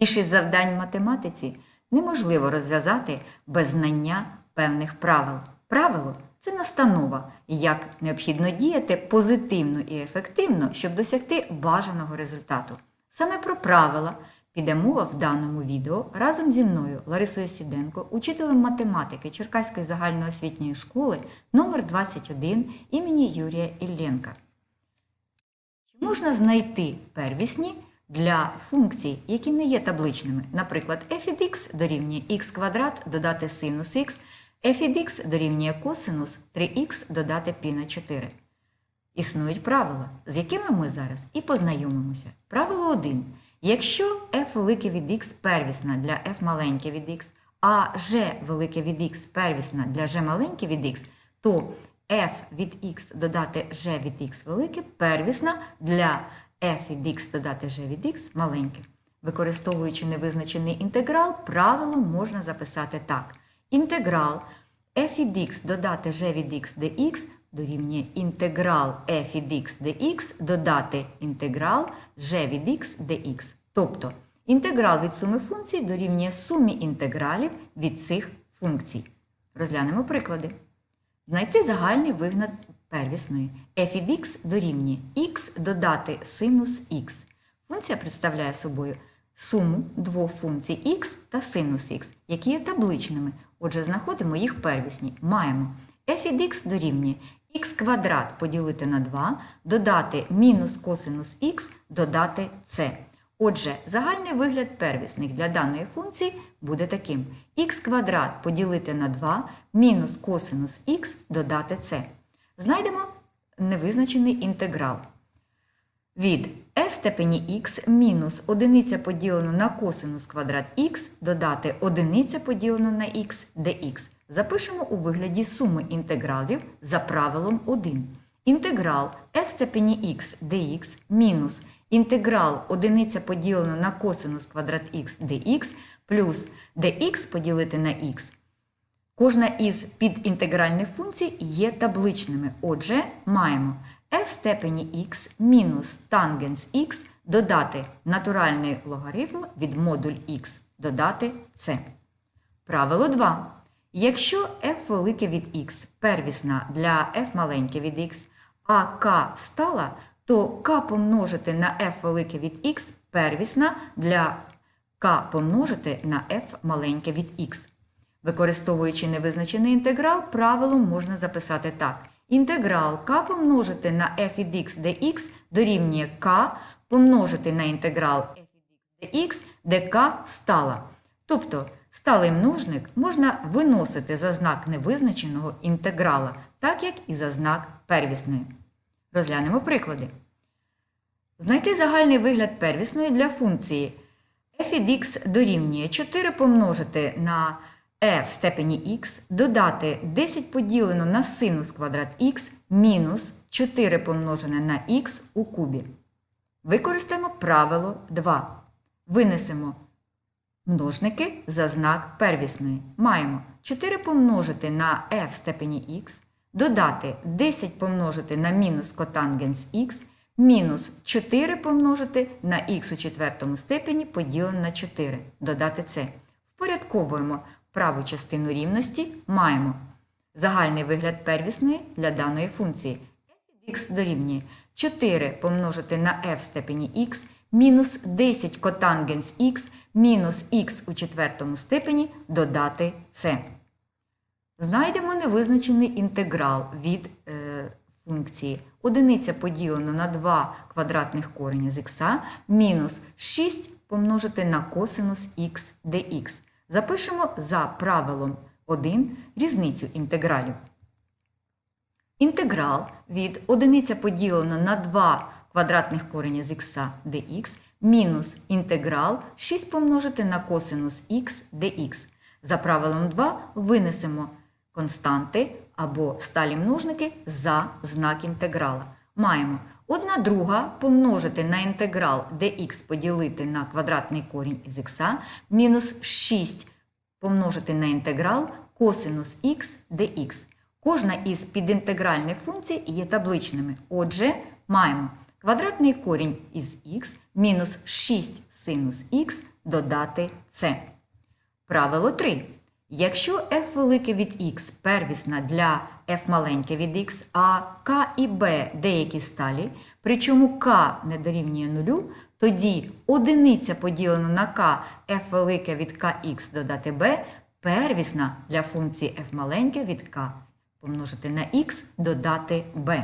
Більшість завдань в математиці неможливо розв'язати без знання певних правил. Правило це настанова, як необхідно діяти позитивно і ефективно, щоб досягти бажаного результату. Саме про правила піде мова в даному відео разом зі мною, Ларисою Сіденко, учителем математики Черкаської загальноосвітньої школи номер 21 імені Юрія Ілленка. Чи можна знайти первісні для функцій, які не є табличними? Наприклад, f від x дорівнює x квадрат додати синус x, f від x дорівнює косинус 3x додати π на 4. Існують правила, з якими ми зараз і познайомимося. Правило 1. Якщо f велике від x первісна для f маленьке від x, а g велике від x первісна для g маленьке від x, то f від x додати g від x велике первісна для f від x додати g від x маленьке. Використовуючи невизначений інтеграл, правило можна записати так. Інтеграл f від x додати g від x dx дорівнює інтеграл f від x dx додати інтеграл g від x dx. Тобто інтеграл від суми функцій дорівнює сумі інтегралів від цих функцій. Розглянемо приклади. Знайти загальний вигляд первісної f від x дорівнює x додати синус x. Функція представляє собою суму двох функцій x та синус x, які є табличними. Отже, знаходимо їх первісні. Маємо f від x дорівнює х квадрат поділити на 2, додати мінус косинус х, додати c. Отже, загальний вигляд первісних для даної функції буде таким: х квадрат поділити на 2 мінус косинус х додати c. Знайдемо невизначений інтеграл. Від f в степені х мінус 1 поділено на косинус квадрат х додати 1 поділено на х dx. Запишемо у вигляді суми інтегралів за правилом 1. Інтеграл f в степені х dx мінус інтеграл 1 поділено на косинус квадрат х dx плюс dx поділити на х. Кожна із підінтегральних функцій є табличними. Отже, маємо f в степені x мінус тангенс x додати натуральний логарифм від модуль x додати c. Правило 2. Якщо f велике від x первісна для f маленьке від x, а k стала, то k помножити на f велике від x первісна для k помножити на f маленьке від x. Використовуючи невизначений інтеграл, правилом можна записати так. Інтеграл k помножити на f від x dx дорівнює k помножити на інтеграл f від x dx, де k стала. Тобто сталий множник можна виносити за знак невизначеного інтеграла, так як і за знак первісної. Розглянемо приклади. Знайти загальний вигляд первісної для функції f від x дорівнює 4 помножити на e в степені x, додати 10 поділено на синус квадрат х мінус 4 помножене на х у кубі. Використаємо правило 2. Винесемо множники за знак первісної. Маємо 4 помножити на e в степені х, додати 10 помножити на мінус котангенс х, мінус 4 помножити на х у четвертому степені поділене на 4, додати це. Впорядковуємо праву частину рівності, маємо загальний вигляд первісної для даної функції. x дорівнює 4 помножити на f в степені х, мінус 10 котангенс х, мінус х у четвертому степені додати c. Знайдемо невизначений інтеграл від е, функції. Одиниця поділено на 2 квадратних корення з х, мінус 6 помножити на косинус х dx. Запишемо за правилом 1 різницю інтегралів. Інтеграл від 1 поділено на 2 квадратних корення з х dx мінус інтеграл 6 помножити на косинус х dx. За правилом 2 винесемо константи або сталі множники за знак інтеграла. Маємо 1 друга помножити на інтеграл dx поділити на квадратний корінь із х мінус 6 помножити на інтеграл косинус х dx. Кожна із підінтегральних функцій є табличними. Отже, маємо квадратний корінь із х мінус 6 синус х додати c. Правило 3. Якщо f велике від x первісна для f маленьке від x, а k і b деякі сталі, причому k не дорівнює нулю, тоді одиниця поділена на k f велике від kx додати b первісна для функції f маленьке від k помножити на x додати b.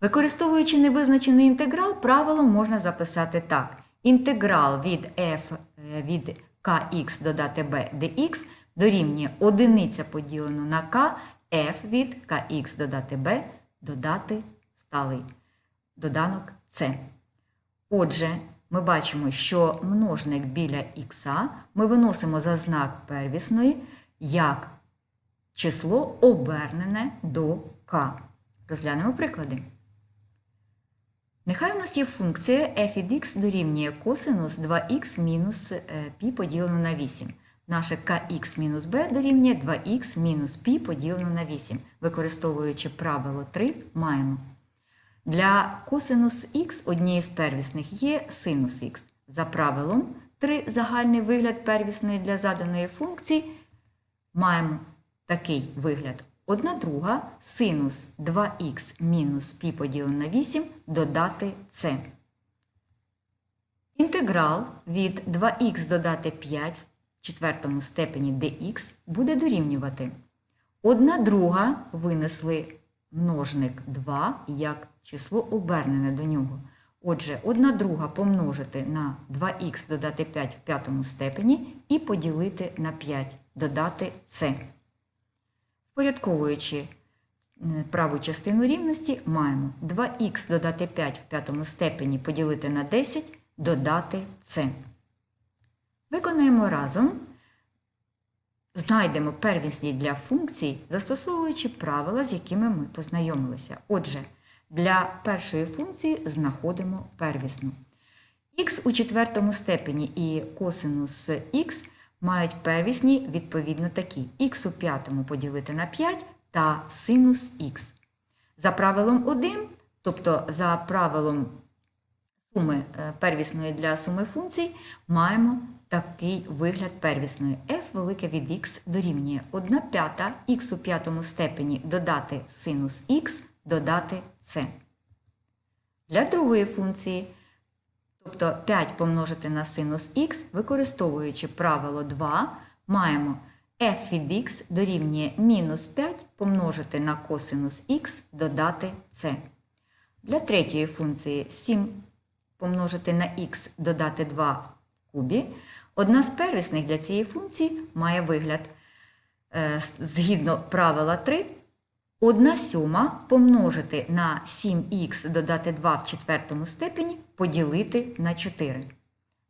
Використовуючи невизначений інтеграл, правило можна записати так. Інтеграл від f е, від kx додати b dx дорівнює одиниця поділено на k f від kx додати b додати сталий доданок c. Отже, ми бачимо, що множник біля х ми виносимо за знак первісної як число обернене до k. Розглянемо приклади. Нехай у нас є функція f від x дорівнює косинус 2х мінус е, π поділено на 8. Наше kx мінус b дорівнює 2х мінус π поділено на 8. Використовуючи правило 3, маємо. Для косинус х однією з первісних є синус х. За правилом 3 загальний вигляд первісної для заданої функції маємо такий вигляд. Одна друга синус 2х мінус π поділено на 8 додати c. Інтеграл від 2х додати 5 в четвертому степені dx буде дорівнювати. Одна друга винесли множник 2 як число обернене до нього. Отже, одна друга помножити на 2х додати 5 в п'ятому степені і поділити на 5, додати c. Впорядковуючи е, праву частину рівності, маємо 2х додати 5 в п'ятому степені поділити на 10, додати c. Виконуємо разом. Знайдемо первісні для функцій, застосовуючи правила, з якими ми познайомилися. Отже, для першої функції знаходимо первісну. х у четвертому степені і косинус х мають первісні відповідно такі. х у п'ятому поділити на 5 та синус х. За правилом 1, тобто за правилом суми е, первісної для суми функцій, маємо такий вигляд первісної. f велике від x дорівнює 1 п'ята х у п'ятому степені додати синус х додати c. Для другої функції, тобто 5 помножити на синус х, використовуючи правило 2, маємо f від x дорівнює мінус 5 помножити на косинус х додати c. Для третьої функції 7 помножити на х додати 2 в кубі. Одна з первісних для цієї функції має вигляд е, згідно правила 3. 1 сьома помножити на 7х додати 2 в четвертому степені поділити на 4.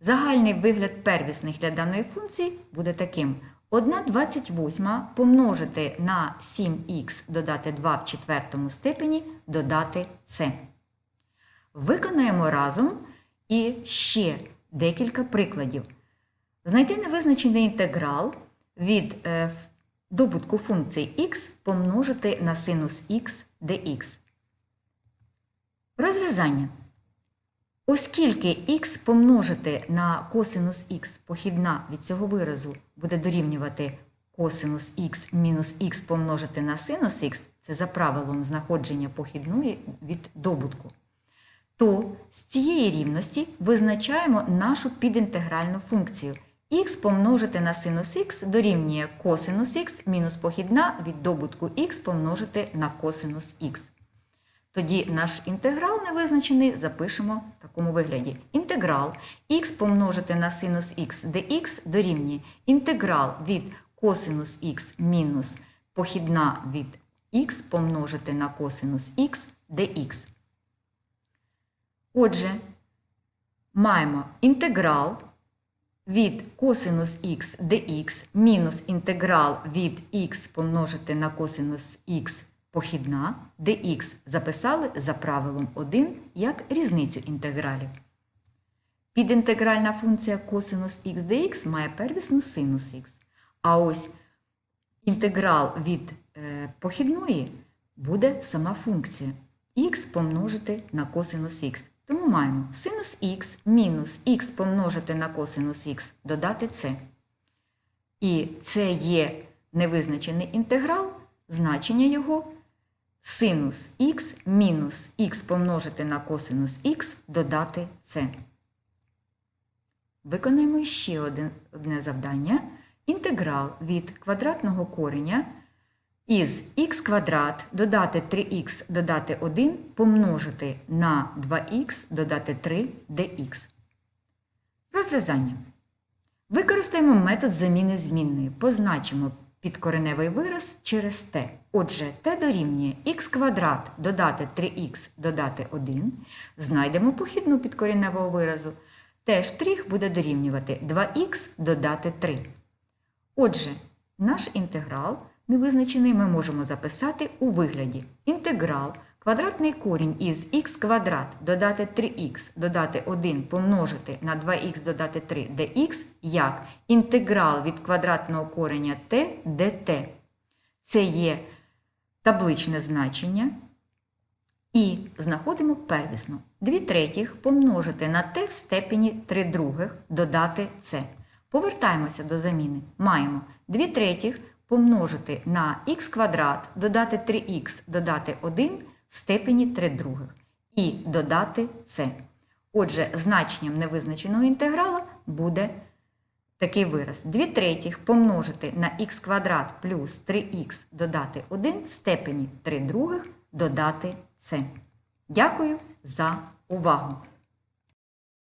Загальний вигляд первісних для даної функції буде таким. 1 28 помножити на 7х додати 2 в четвертому степені додати c. Виконаємо разом і ще декілька прикладів. Знайти невизначений інтеграл від е, добутку функції х помножити на синус х dx. Розв'язання. Оскільки х помножити на косинус х похідна від цього виразу буде дорівнювати косинус х мінус х помножити на синус х, це за правилом знаходження похідної від добутку, то з цієї рівності визначаємо нашу підінтегральну функцію х помножити на синус х дорівнює косинус х мінус похідна від добутку х помножити на косинус х. Тоді наш інтеграл невизначений запишемо в такому вигляді. Інтеграл х помножити на синус х dx дорівнює інтеграл від косинус х мінус похідна від х помножити на косинус х dx. Отже, маємо інтеграл від косинус х dx мінус інтеграл від х помножити на косинус х похідна, dx записали за правилом 1 як різницю інтегралів. Підінтегральна функція косинус х dx має первісну синус х. А ось інтеграл від е, похідної буде сама функція х помножити на косинус х. Тому маємо синус х мінус х помножити на косинус х додати це. І це є невизначений інтеграл, значення його синус х мінус х помножити на косинус х додати це. Виконаємо ще одне завдання. Інтеграл від квадратного кореня із х квадрат додати 3х додати 1 помножити на 2х додати 3 dx. Розв'язання. Використаємо метод заміни змінної. Позначимо підкореневий вираз через t. Отже, t дорівнює х квадрат додати 3х додати 1. Знайдемо похідну підкореневого виразу. t штрих буде дорівнювати 2х додати 3. Отже, наш інтеграл невизначений ми можемо записати у вигляді інтеграл квадратний корінь із х квадрат додати 3х додати 1 помножити на 2х додати 3 dx як інтеграл від квадратного кореня t dt. Це є табличне значення. І знаходимо первісно. 2 третіх помножити на t в степені 3 других додати c. Повертаємося до заміни. Маємо 2 третіх помножити на х квадрат, додати 3х, додати 1 в степені 3 других. І додати c. Отже, значенням невизначеного інтеграла буде такий вираз. 2 третіх помножити на х квадрат плюс 3х додати 1 в степені 3 других додати c. Дякую за увагу!